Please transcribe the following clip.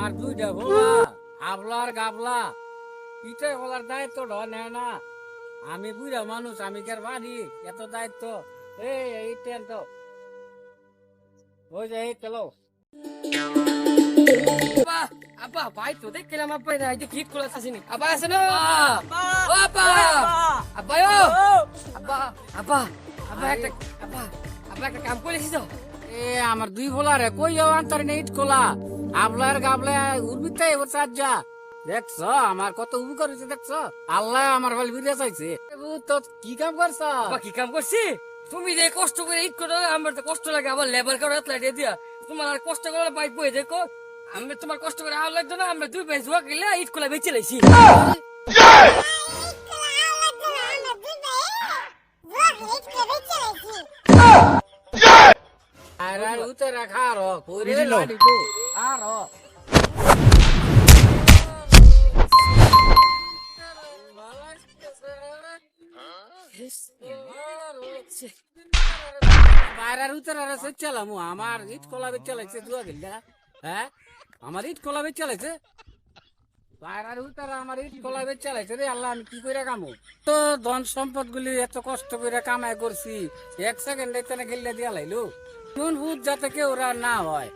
আমার দুইটা ভোলা গাবলা। পিঠে বলার দায়িত্ব নেয় না আমি বুড়া মানুষ আমি কার বাড়ি এত দায়িত্ব। এই এই ট্রেন তো। ওই যে এই চলো আব্বা ভাই তো দেখলাম আব্বা এটা এটা ঠিক করে আসেনি আব্বা আছে না? আব্বা আব্বা আব্বা! আব্বা! আব্বা একটা আব্বা আব্বা একটা কাম করেছিস তো? এ আমার দুই ভোলা রে কই যাও আন্তার নেট কোলা আবলার গাবলা উর্বিতে এবার যা। দেখছ আমার কত উপকার হয়েছে দেখছ? আল্লাহ আমার ভালো বিরিয়া চাইছে। তো কি কাম করছ? কি কাম করছি? তুমি যে কষ্ট করে ঈদ করে আমার তো কষ্ট লাগে আবার লেবার করে হাত লাগিয়ে দিয়া। তোমার আর কষ্ট করে বাইক বয়ে দেখো। আমি তোমার কষ্ট করে আওয়াজ লাগতো না আমরা দুই ভাই জুয়া গেলে ঈদ করে বেঁচে লাইছি আর আর উতে রাখা আর কইরে লাডি আর বাইরার উত্তর আর চালাম আমার ইট কলা বেচে লাগছে দুয়া গেলা হ্যাঁ? আমার ইট কলা বেচে লাগছে? বাইরার উত্তর আমার ইট কলা বেচে লাগছে রে আল্লাহ আমি কি করে কামো? তো ধন সম্পদ গুলি এত কষ্ট করে কামাই করছি এক সেকেন্ড এখানে গেলে দিয়া লাইলো। কোন হুদ যাতে ওরা না হয়।